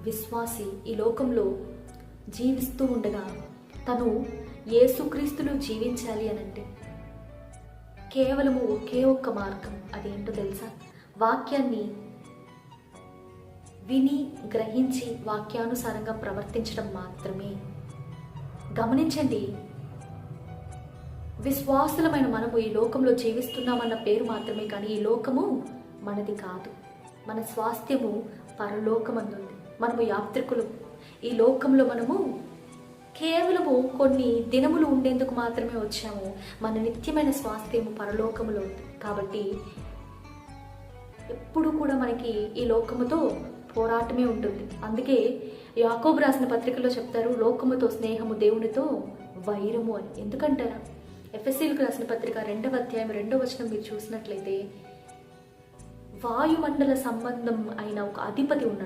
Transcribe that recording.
విశ్వాసి ఈ లోకంలో జీవిస్తూ ఉండగా తను ఏసుక్రీస్తులు జీవించాలి అనంటే కేవలము ఒకే ఒక్క మార్గం అదేంటో తెలుసా? వాక్యాన్ని విని గ్రహించి వాక్యానుసారంగా ప్రవర్తించడం మాత్రమే. గమనించండి విశ్వాసులమైన మనము ఈ లోకంలో జీవిస్తున్నామన్న పేరు మాత్రమే కానీ ఈ లోకము మనది కాదు. మన స్వాస్థ్యము పరలోకమందుంది. మనము యాత్రికులు. ఈ లోకంలో మనము కేవలము కొన్ని దినములు ఉండేందుకు మాత్రమే వచ్చాము. మన నిత్యమైన స్వాస్థ్యము పరలోకములో ఉంది. కాబట్టి ఎప్పుడు కూడా మనకి ఈ లోకముతో పోరాటమే ఉంటుంది. అందుకే యాకోబు రాసిన పత్రికలో చెప్తారు లోకముతో స్నేహము దేవునితో వైరము అని. ఎందుకంటారా ఎఫ్ఎస్సీలకు రాసిన పత్రిక రెండవ అధ్యాయం రెండవ వచనం మీరు చూసినట్లయితే వాయుమండల సంబంధం అయిన ఒక అధిపతి ఉన్నాడు.